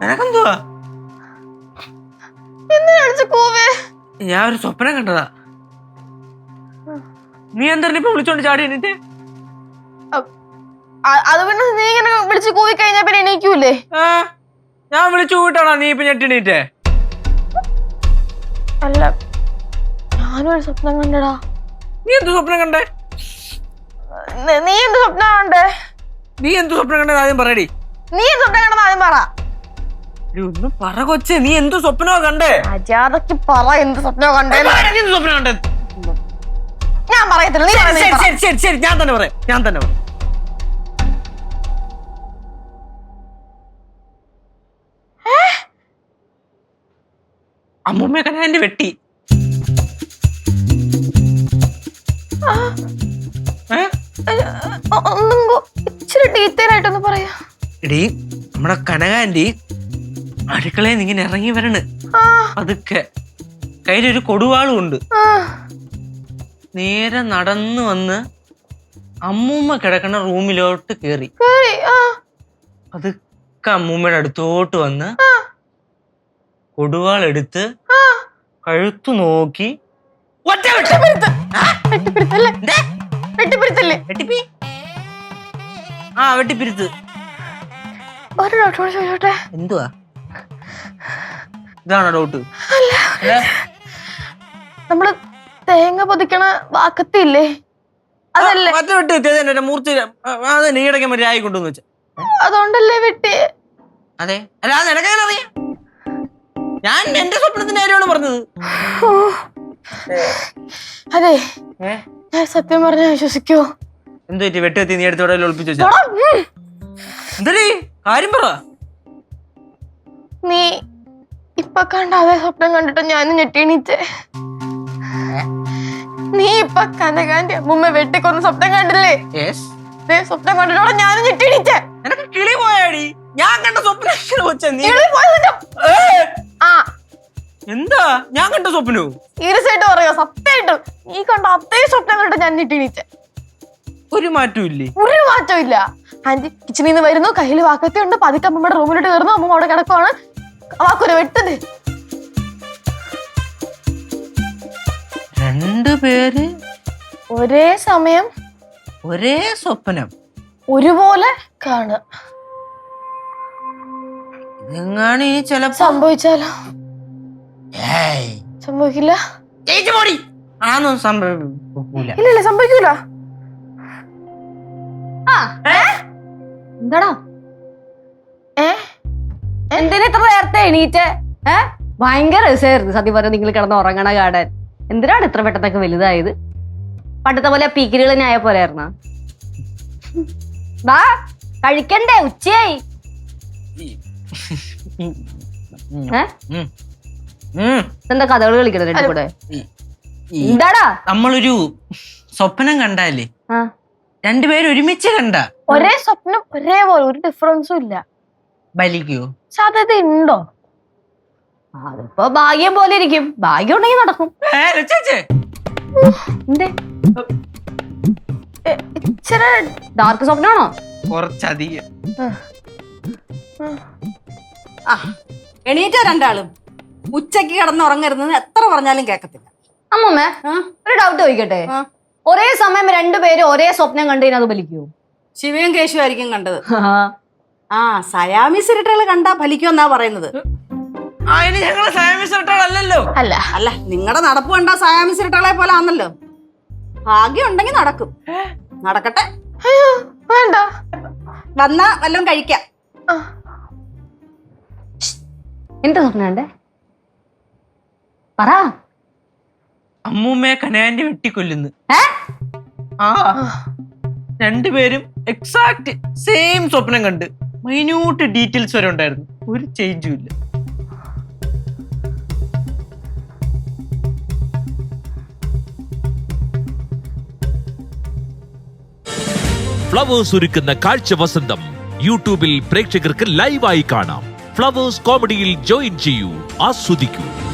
നിനക്കെന്തുവാ ഞാൻ ഒരു സ്വപ്നം കണ്ടതാ. നീ എന്താണ് ഇപ്പൊ വിളിച്ചോണ്ട് ചാടി എണീറ്റേ? അത് പിന്നെ നീ ഇങ്ങനെ വിളിച്ചു കൂവി കഴിഞ്ഞാ പിന്നെ എണീക്കൂലേ? ഞാൻ വിളിച്ചു കൂട്ടാണോ നീ ഇപ്പൊ ഞെട്ടിണീറ്റേ അല്ല ഞാനൊരു സ്വപ്നം കണ്ടടാ. നീ എന്ത് സ്വപ്നം കണ്ടേ? നീ എന്ത് സ്വപ്നം കണ്ടേ? നീ എന്ത് സ്വപ്നം കണ്ടത് ആദ്യം പറയടി. നീ എന്ത് സ്വപ്നം കണ്ടെന്ന് ആദ്യം പറ. ഒന്ന് പറ കൊച്ചേ നീ എന്ത് സ്വപ്നോ കണ്ടേ? അജാതക്ക് പറ എന്ത് സ്വപ്നോ കണ്ടേ എന്ത് സ്വപ്നം കണ്ടേ? ഞാൻ പറയത്തില്ല നീ ശരി, പറ, നീ ശരി പറ. ശരി ശരി ശരി ഞാൻ തന്നെ പറയാം ഞാൻ തന്നെ പറയാം. അമ്മൂമ്മ എന്റെ വെട്ടി. ഏ? ഒ- ഒന്നും കൂ- ഇച്ചിരി ഡീറ്റെയിൽ ആയിട്ടൊന്ന് പറയാ. എടീ നമ്മുടെ കനകാന്റി അടുക്കളയിൽ നിന്ന് ഇങ്ങനെ ഇറങ്ങി വരണ്. അതൊക്കെ കയ്യിലൊരു കൊടുവാളും ഉണ്ട്. നേരെ നടന്നു വന്ന് അമ്മൂമ്മ കിടക്കുന്ന റൂമിലോട്ട് കേറി. അതൊക്കെ അമ്മൂമ്മയുടെ അടുത്തോട്ട് വന്ന് ആ, കൊടുവാൾ എടുത്ത് ആ. കഴുത്തു നോക്കി. ആ, വെട്ടിപ്പിരുത്ത്. എന്തുവാ? ഇതാണോ ഡൗട്ട് നമ്മൾ തേങ്ങ പൊതിക്കണ വാക്കത്തില്ലേ? അതല്ലേ? വെട്ടി മൂർത്തി അത് നീടയ്ക്ക് മറ്റേ ആയി കൊണ്ടുവന്ന് വെച്ച. അതുകൊണ്ടല്ലേ വെട്ടി? അതെ. അല്ല അത് നിനക്കെങ്ങനെ അറിയാം? ഞാൻ എന്റെ സ്വപ്നത്തിന്റെ കാര്യമാണ് പറഞ്ഞത്. അതെ. ഞാൻ സത്യം പറഞ്ഞ വിശ്വസിക്കോ? എന്തോ പറ്റി? വെട്ടി നീ എടുത്തോടെ ഒളിപ്പിച്ചു എന്തടി? കാര്യം പറ. നീ ഇപ്പൊ കണ്ട അതേ സ്വപ്നം കണ്ടിട്ട് ഞാൻ ഞെട്ടിണീച്ചേ. നീ ഇപ്പൊ കനകാന്റെ അമ്മൂമ്മ വെട്ടിക്കൊന്ന് സ്വപ്നം കണ്ടില്ലേ? സ്വപ്നം കണ്ടിട്ടോടെ ഞാനും ഞെട്ടിണീച്ചേ. നിനക്ക് കിളി പോയാടി. ഞാൻ കണ്ട സ്വപ്നം വെച്ച നീ? ആ. എന്താ? ഞാൻ കണ്ട സ്വപ്നം? സീരിയസ് പറയോ സത്യമായിട്ടും. നീ കണ്ട അതേ സ്വപ്നം കണ്ടിട്ട് ഞാൻ ഞെട്ടിണീച്ചേ. ഒരു മാറ്റവും ഇല്ലേ? ഒരു മാറ്റവും ഇല്ല. ആന്റി കിച്ചണിൽ നിന്ന് വരുന്നു. കയ്യിൽ വാക്കത്തി ഉണ്ട്. പതുക്കെ അമ്മയുടെ റൂമിലോട്ട് കയറുന്നു. അമ്മ അവിടെ കിടക്കുവാണ്. വാക്കൊരു വെട്ടത് രണ്ടു പേര് ഒരേ സമയം ഒരേ സ്വപ്നം. ഒരുപോലെ കാണുക. ഇതെങ്ങാണ് ഇനി ചിലപ്പോ? സംഭവിച്ചാലോ? ഏയ്, സംഭവിക്കില്ല? ജയിച്ചു പോടി. ആന്നും സംഭവിക്കൂല. ഇല്ല ഇല്ല സംഭവിക്കൂല. എന്താടാ ഏ? എന്തിനാ ഇത്ര നേരത്തെ എണീറ്റ്? ഏഹ് ഭയങ്കര രസമായിരുന്നു സത്യം പറഞ്ഞു നിങ്ങൾ കിടന്ന് ഉറങ്ങണ കാണാൻ എന്തിനാണ് ഇത്ര പെട്ടെന്നൊക്കെ വലുതായത്? പണ്ടത്തെ പോലെ പീക്കിരികൾ ഞായ പോലെ ആയിരുന്ന വാ കഴിക്കണ്ടേ ഉച്ചയായി. എന്താ കഥകൾ കളിക്കണത് രണ്ടു കൂടെ? എന്താടാ? നമ്മളൊരു സ്വപ്നം കണ്ടാലേ? ആ. രണ്ടുപേരും ഒരുമിച്ച് കണ്ട? ഒരേ സ്വപ്നം ഒരേപോലെ ഒരു ഡിഫറൻസും ഇല്ല. ബലിക്കോ സാധ്യത ഉണ്ടോ അതിപ്പോ ഭാഗ്യം പോലെ ഇരിക്കും. ഭാഗ്യം ഉണ്ടെങ്കിൽ നടക്കും. എന്തേ? എ, ഇച്ചിരി ഡാർക്ക് സ്വപ്നമാണോ കുറച്ചധികം. ആ എണീറ്റോ രണ്ടാളും? ഉച്ചയ്ക്ക് കിടന്ന് ഉറങ്ങരുതെന്ന് എത്ര പറഞ്ഞാലും കേക്കത്തില്ല. അമ്മമ്മേ ഒരു ഡൗട്ട് ചോദിക്കട്ടെ? ഒരേ സമയം രണ്ടുപേരും ഒരേ സ്വപ്നം കണ്ടു കഴിഞ്ഞാൽ അത് ബലിക്കൂ ശിവയും കേശുവായിരിക്കും കണ്ടത്. ആ സയാമീസ് സിരട്ടകൾ കണ്ടാ ഫലിക്കുമെന്നാ പറയുന്നത്. ഇനി ഞങ്ങൾ സയമിസ്റ്ററല്ലല്ലോ അല്ല. അല്ല നിങ്ങളുടെ നടപ്പ് കണ്ടാ സയാമീസ് ഇരട്ടകളെ പോലെ ആണല്ലോ ഭാഗ്യം ഉണ്ടെങ്കിൽ നടക്കും. നടക്കട്ടെ. അയ്യോ വേണ്ട. വന്നാ വല്ലതും കഴിക്കാം. എന്താ പറഞ്ഞേ പറ. അമ്മൂമ്മയെ കനാൻഡി വെട്ടിക്കൊല്ലുന്നു? ആ. രണ്ടുപേരും എക്സാക്ട് സെയിം സ്വപ്നം കണ്ട്. മൈന്യൂട്ട് ഡീറ്റെയിൽസ് വരെ ഉണ്ടായിരുന്നു. ഒരു ചേഞ്ചും ഇല്ല. ഫ്ലവേഴ്സ് ഒരുക്കുന്ന കാഴ്ച വസന്തം യൂട്യൂബിൽ പ്രേക്ഷകർക്ക് ലൈവായി കാണാം. ഫ്ലവേഴ്സ് കോമഡിയിൽ ജോയിൻ ചെയ്യൂ ആസ്വദിക്കൂ.